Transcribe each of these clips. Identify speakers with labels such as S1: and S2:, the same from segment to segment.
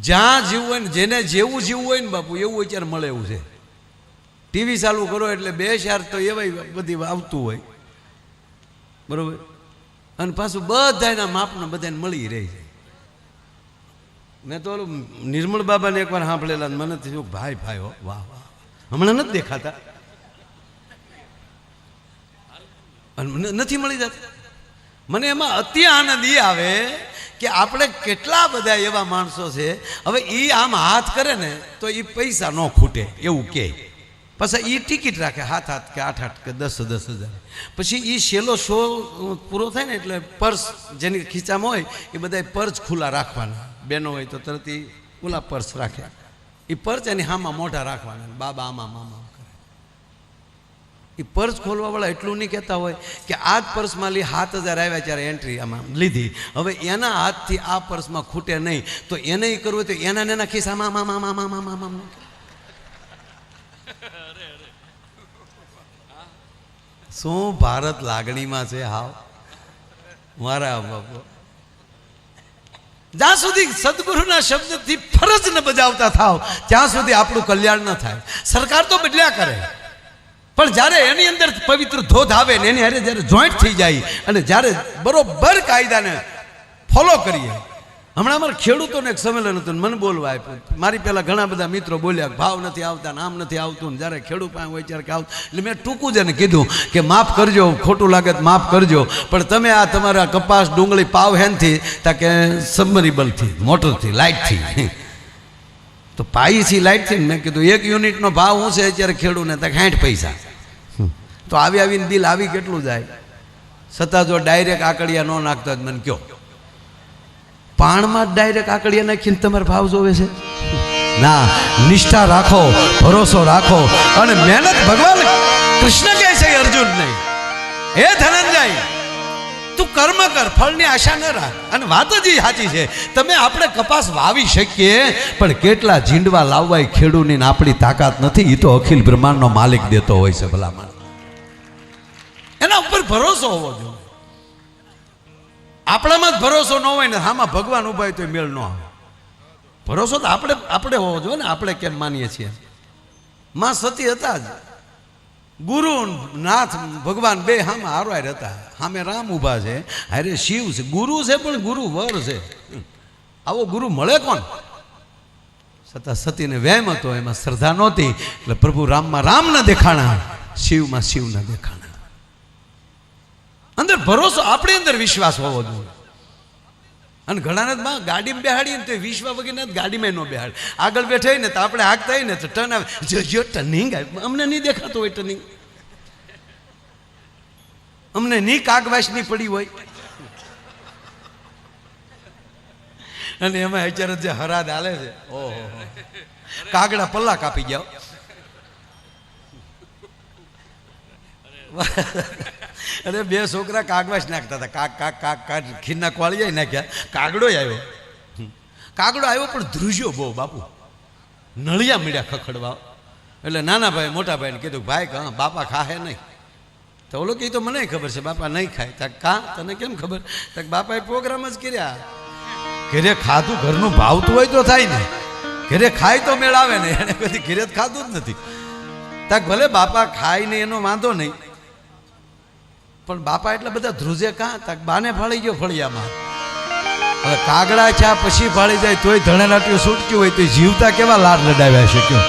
S1: જ્યાં જીવવું હોય ને જેને જેવું જીવવું હોય ને બાપુ, એવું અત્યારે મળે એવું છે. ટીવી ચાલુ કરો એટલે બે ચાર તો એવાય બધી આવતું હોય. બરોબર? અને પાછું બધાના માપના બધાને મળી રહે છે. મેં તો ઓલું નિર્મળ બાબાને એકવાર સાંભળેલા મને થયું ભાઈ ભાઈ વાહ વાહ. હમણાં નથી દેખાતા. અને નથી મળી જતા. મને એમાં અતિ આનંદ એ આવે કે આપણે કેટલા બધા એવા માણસો છે, હવે એ આમ હાથ કરે ને, તો એ પૈસા ન ખૂટે, એવું કહે પછી એ ટિકિટ રાખે, હાથ હાથ કે આઠ આઠ કે દસ દસ હજાર. પછી એ છેલ્લો શો પૂરો થાય ને, એટલે પર્સ જેની ખીચામાં હોય, એ બધા પર્સ ખુલ્લા રાખવાના. બેનો હોય તો તરત એ ઓલા પર્સ રાખ્યા એ પર્સ એની હામાં મોઢા રાખવાના, બાબા, આમાં મામા. એ પર્સ ખોલવાવાળા એટલું નહીં કહેતા હોય કે આ જ પર્સમાં લી સાત હજાર આવ્યા ત્યારે એન્ટ્રી આમાં લીધી. હવે એના હાથથી આ પર્સમાં ખૂટે નહીં. તો એને એ કરવું તો એના એના ખિસ્સામાં મામા મામા મામા મામા શું ભારત લાગણીમાં છે હાવ? મારા બાપુ. જ્યાં સુધી સદગુરુના શબ્દથી ફરજ ન બજાવતા થાવ, ત્યાં સુધી આપણું કલ્યાણ ન થાય. સરકાર તો બદલ્યા કરે. પણ જ્યારે એની અંદર પવિત્ર ધોધ આવે ને એની હારે જ્યારે જોઈન્ટ થઈ જાય અને જ્યારે બરોબર કાયદાને ફોલો કરીએ. હમણાં અમારે ખેડૂતોને એક સંમેલન હતું મને બોલવા આપ્યું. મારી પહેલાં ઘણા બધા મિત્રો બોલ્યા ભાવ નથી આવતા નામ નથી આવતું જ્યારે ખેડૂત પાસે હોય ત્યારે આવતું. એટલે મેં ટૂંકું જ એને કીધું કે માફ કરજો, ખોટું લાગે તો માફ કરજો, પણ તમે આ તમારા કપાસ, ડુંગળી, પાવ હેનથી તાકે સબમરીબલથી મોટરથી લાઇટથી તો પાઈથી લાઇટથી મેં કીધું, એક યુનિટનો ભાવ શું છે? અત્યારે ખેડૂને તો સાઠ પૈસા. તો આવી આવીને બિલ આવી કેટલું જાય? છતાં જો ડાયરેક્ટ આકડિયા ન નાખતા જ મને કયો. પાણમાં જ ડાયરેક્ટ આકડિયા નાખીને તમારે ભાવ જોવે છે? ના, નિષ્ઠા રાખો, ભરોસો રાખો અને મહેનત ભગવાન કૃષ્ણ કહે છે અર્જુન નહીં હે ધનંજય, તું કર્મ કર, ફળની આશા ન રાખ. અને વાત જ સાચી છે, તમે આપણે કપાસ વાવી શકીએ, પણ કેટલા ઝીંડવા લાવવા એ ખેડૂની આપણી તાકાત નથી એ તો અખિલ બ્રહ્માંડનો માલિક દેતો હોય છે ભલામણ. ભરોસો હોવો જોઈએ. આપણામાં જ ભરોસો ન હોય ને આમાં ભગવાન ઊભા હોય તો મેળ ન આવે. ભરોસો તો આપણે આપણે હોવો જોઈએ ને, આપણે કેમ માનીએ છીએ? માં સતી હતા જ. ગુરુ નાથ ભગવાન બે હામાં હારવાય હતા. હામે રામ ઊભા છે, હારે શિવ છે. ગુરુ છે પણ ગુરુ વર છે. આવો ગુરુ મળે કોણ? છતાં સતીને વહેમ હતો, એમાં શ્રદ્ધા નહોતી. એટલે પ્રભુ રામમાં રામ ન દેખાણા, શિવમાં શિવ ન દેખાણા. અંદર ભરોસો આપણી અંદર વિશ્વાસ હોવો જોઈએ. અને ઘણાને ગાડીમાં બેહાડીએ ને તો વિશ્વા વગેરે ગાડીમાં ન બેહાડ. આગળ બેઠા ને તો આપણે હોય ને તો ટર્ન આવે. જો જો ટર્નિંગ અમને નહીં દેખાતું હોય ટર્નિંગ અમને નહીં કાગવાસની પડી હોય. અને એમાં અત્યારે જે હરાદ હાલે છે. ઓહો. કાગડા પલ્લા કાપી જાઓ. અરે બે છોકરા કાગવાસ નાખતા હતા. કાક કાક કાક કાક ખીરના કોળિયા નાખ્યા. કાગડો આવ્યો. કાગડો આવ્યો પણ ધ્રુજ્યો બહુ, બાપુ. નળિયા મળ્યા ખખડવા. એટલે નાના ભાઈ મોટા ભાઈને કીધું, ભાઈ, કાં બાપા ખાહે નહીં? તો ઓલો કહી તો મને ખબર છે, બાપા નહીં ખાય. તક કા? તને કેમ ખબર? તક બાપાએ પ્રોગ્રામ જ કર્યા. ઘરે ખાધું ઘરનું ભાવતું હોય તો થાય ને. ઘરે ખાય તો મેળાવે ને. એને કદી ઘરે જ ખાધું જ નથી. તક ભલે બાપા ખાય ને એનો વાંધો નહીં પણ બાપા એટલે બધા ધ્રુજે કાં? તક બાને ફાળી ગયો ફળિયામાં. હવે કાગડા ચા પછી ફાળી જાય, તોય ધણેલાટીઓ છૂટક્યું હોય તો જીવતા કેવા લાડ લડાવ્યા છે, કયો?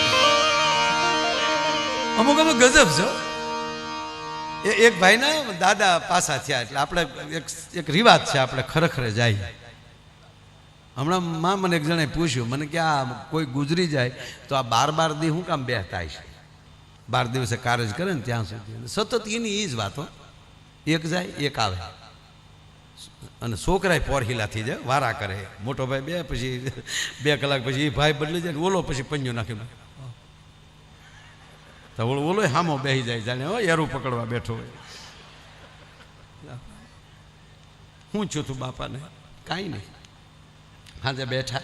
S1: અમુક અમુક ગજબ છો એ એક ભાઈના દાદા પાસા થયા એટલે આપણે એક એક રિવાજ છે, આપણે ખરેખરે જાય. હમણાં માં મને એક જણે પૂછ્યું, મને કે આ કોઈ ગુજરી જાય, તો આ બાર બાર દી હું કામ બેહતા છે? બાર દિવસે કારજ કરે ને ત્યાં સુધી. સતત એની એ જ વાતો એક જાય, એક આવે. અને છોકરાય પોરહીલાથી જાય, વારા કરે. મોટો ભાઈ બે, પછી બે કલાક પછી એ ભાઈ બદલી જાય ને ઓલો પછી પંજો નાખી તો ઓલો ઓલો હામો બેસી જાય, જાણે, હો, એરું પકડવા બેઠો હોય. હું છું તું બાપાને? કાંઈ નહીં. હાજે બેઠા.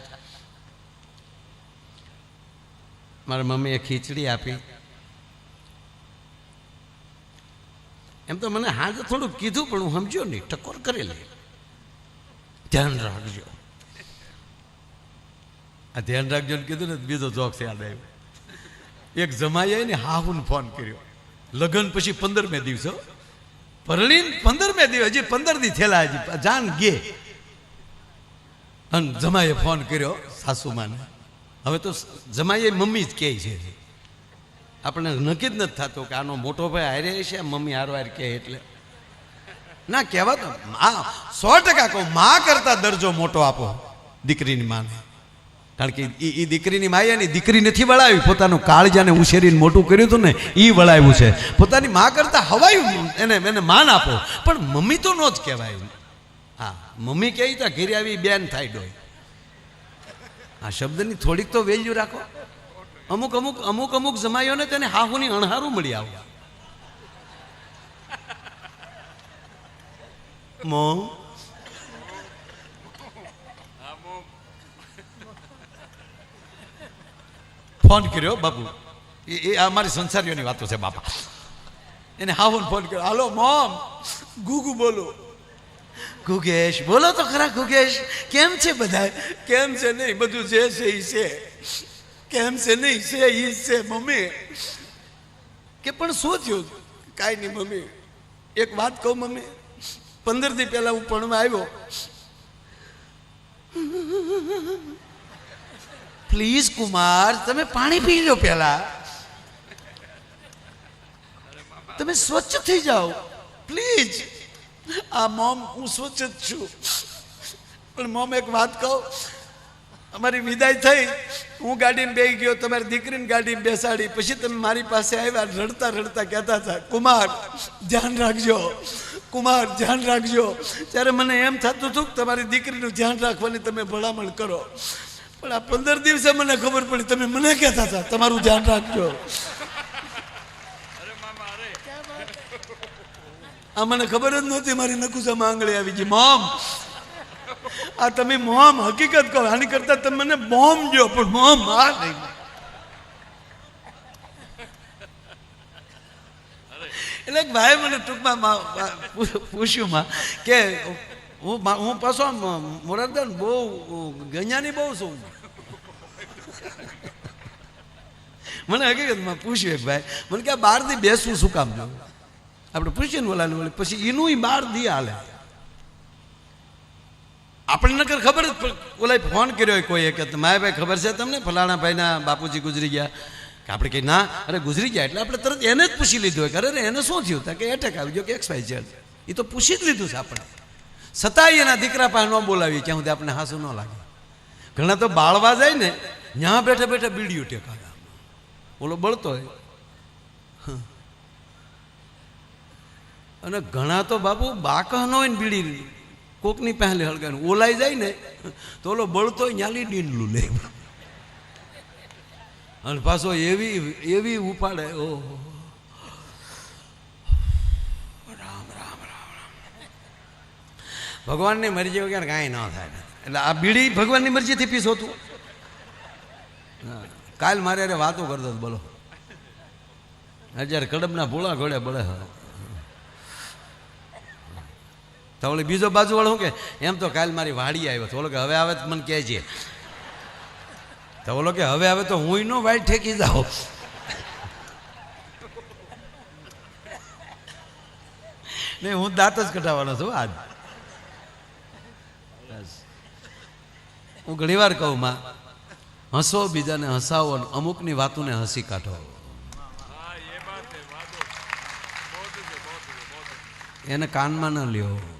S1: મારા મમ્મીએ ખીચડી આપી. એમ તો મને હાજર થોડું કીધું, પણ હું સમજ્યો નહીં. ટકોર કરેલી ધ્યાન રાખજો. આ ધ્યાન રાખજો ને કીધું ને, બીજો જોક્સ યાદ આવ્યો. એક જમાઈએ ને હાહુન ફોન કર્યો. લગ્ન પછી પંદરમે દિવસો પરણીને પંદરમે દિવસ, હજી પંદર દી થયેલા હજી, જાન ગે અને જમાઈએ ફોન કર્યો, સાસુમાને. હવે તો જમાઈએ મમ્મી જ કહે છે. આપણે નક્કી જ નથી થતું કે આનો મોટો ભાઈ હારે છે, મમ્મી હારવાર હાર કહે એટલે. ના, કહેવા તો મા, સો ટકા કહું, મા કરતા દરજો મોટો આપો, દીકરીની માને. કારણ કે એ એ દીકરીની માએ ની દીકરી નથી વળાવી, પોતાનું કાળજાને ઉછેરીને મોટું કર્યું હતું ને એ વળાવ્યું છે. પોતાની મા કરતા હવાયું, એને એને માન આપો. પણ મમ્મી તો નો જ કહેવાય. હા, મમ્મી કહે તો ઘેરી આવી બેન થાય ડોય આ શબ્દની થોડીક તો વેલ્યુ રાખો. અમુક અમુક અમુક અમુક જમાઈઓને તેને હાહુની અણહારું મળી આવ્યા મોં? ફોન કર્યો, બાપુ. એ એ અમારી સંસારીઓની વાતો છે, બાપા. એને હાવન ફોન કર્યો, હાલો મોમ ગુગુ બોલો. ગુગેશ, બોલો તો ખરા ગુગેશ. કેમ છે બધા? કેમ છે નહીં? બધું જે છે એ છે. કેમ છે નહીં, છે એ છે મમ્મી. કે પણ શું થયું? કાંઈ નહીં મમ્મી. એક વાત કહું મમ્મી. પંદર દી પહેલા હું પણ આવ્યો. પ્લીઝ કુમાર, તમે પાણી પી લો પહેલા. તમે સ્વચ્છ થઈ જાઓ. પ્લીઝ. આ મોમ, હું સ્વચ્છ જ છું. પણ મોમ એક વાત કહું. અમારી વિદાય થઈ. હું ગાડીમાં બેસી ગયો, તમારી દીકરીને ગાડીમાં બેસાડી, પછી તમે મારી પાસે આવ્યા, રડતા રડતા કહેતા હતા, કુમાર, ધ્યાન રાખજો, કુમાર, ધ્યાન રાખજો. ત્યારે મને એમ થતું હતું કે તમારી દીકરીનું ધ્યાન રાખવાની તમે ભલામણ કરો. પણ આ પંદર દિવસે મને ખબર પડી, તમે મને કહેતા હતા, તમારું ધ્યાન રાખજો. આ મને ખબર જ નહોતી, મારી નકુસામાં આંગળી આવી ગઈ. મોમ આ તમે મોમ હકીકત કહો. આની કરતા તમે મને મોમ જો, પણ મોમ આ નહીં. એટલે ભાઈ મને ટૂંકમાં પૂછ્યું માં કે હું હું પાછો મોરારદાન બહુ ગણ્યાની બહુ છું. મને હકીકતમાં પૂછ્યું એક ભાઈ. મને કે બહારથી બેસવું શું કામ જો આપણે પૂછીએ ને ઓલા. પછી એનું બહાર દી હાલે. આપણને નકર ખબર જ પ- ફોન કર્યો હોય કોઈએ કે માય ભાઈ ખબર છે તમને? ફલાણા ભાઈના બાપુજી ગુજરી ગયા. કે આપણે કહી, ના. અરે, ગુજરી ગયા એટલે આપણે તરત એને જ પૂછી લીધું હોય કે, અરે એને શું થયું? તા કે, એટેક આવી ગયો કે એક્સ વાય એ તો પૂછી જ લીધું છે આપણે છતાંય એના દીકરા પાસે ન બોલાવીએ, ક્યાં સુધી આપણે હાસું ન લાગે. ઘણા તો બાળવા જાય ને ત્યાં બેઠા બેઠા બીડીયું ટેકાવે. ઓલો બળતો હોય. અને ઘણા તો બાપુ બાકહ ન હોય ને બીડી. કોકની પહેલે હળગાને. ઓલાઈ જાય ને, તો ઓલો બળતો ન્યાલી ડીંડલું લે. અને પાછો એવી એવી ઉપાડે, ઓહો. રામ રામ રામ રામ. ભગવાનની મરજી વગર કાંઈ ન થાય. એટલે આ બીડી ભગવાનની મરજીથી પીસ હોતું. કાલ મારે અરે વાતો કરતો બોલો. હજાર કડબના ભોળા ઘોડે બળે હા. તો ઓલી બીજો બાજુ વાળો કે, એમ તો કાલ મારી વાડી આવ્યો તો. ઓલો કે, હવે આવે તો મને કહેજે. તો ઓલો કે, હવે આવે તો હું નો વાઈટ ઠેકી જાઉં. નહીં હું દાંત જ કઢાવવાનો છું આજ હું હું ઘણીવાર કહું, માં, હસો બીજાને હસાવો અમુકની વાતોને હસી કાઢો. એને કાનમાં ન લ્યો.